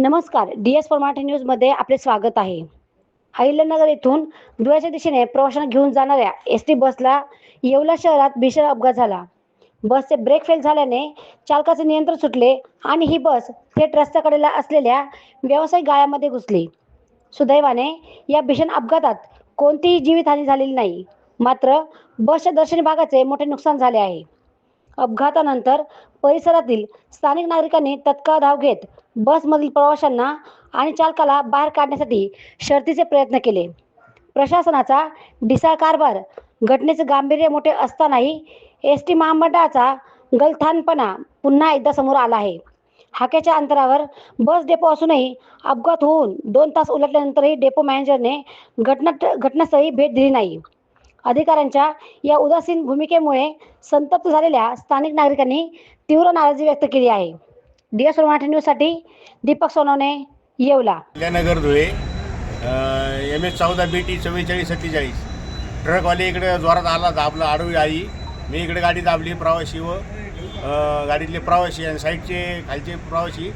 नमस्कार. D S Marathi न्यूजमध्ये आपले स्वागत आहे. अहिल्यानगर येथून धुळ्याच्या दिशेने प्रवाशांना घेऊन जाणाऱ्या एस टी बसला येवला शहरात भीषण अपघात झाला. बसचे ब्रेक फेल झाल्याने चालकाचे नियंत्रण सुटले आणि ही बस थेट रस्त्याकडेला असलेल्या व्यावसायिक गाळ्यामध्ये घुसली. सुदैवाने या भीषण अपघातात कोणतीही जीवितहानी झालेली नाही. मात्र बसच्या दर्शनी भागाचे मोठे नुकसान झाले आहे. अपघातानंतर परिसरातील स्थानिक नागरिकांनी तत्काळ धाव घेत बसमधील प्रवाशांना आणि चालकाला बाहेर काढण्यासाठी शर्तीचे प्रयत्न केले. प्रशासनाचा ढिसाळ कारभार घटनेचे गांभीर्य मोठे असतानाही एस टी महामंडळाचा गलथानपणा पुन्हा एकदा समोर आला आहे. हाकेच्या अंतरावर बस डेपो असूनही अपघात होऊन दोन तास उलटल्यानंतरही डेपो मॅनेजरने घटना घटनास्थळी भेट दिली नाही. अधिकाऱ्यांच्या या उदासीन भूमिकेमुळे संतप्त झालेल्या स्थानिक नागरिकांनी तीव्र नाराजी व्यक्त केली आहे. डी एस मराठी न्यूजसाठी दीपक सोनवणे येवला. नगर धुळे एम एस चौदा बी टी चव्वेचाळीस सत्तेचाळीस. ट्रकवाले इकडे जोरात आला दाबला आडवी आई. मी इकडे गाडी दाबली प्रवासी व गाडीतले प्रवासी आणि साईडचे खालचे प्रवासी.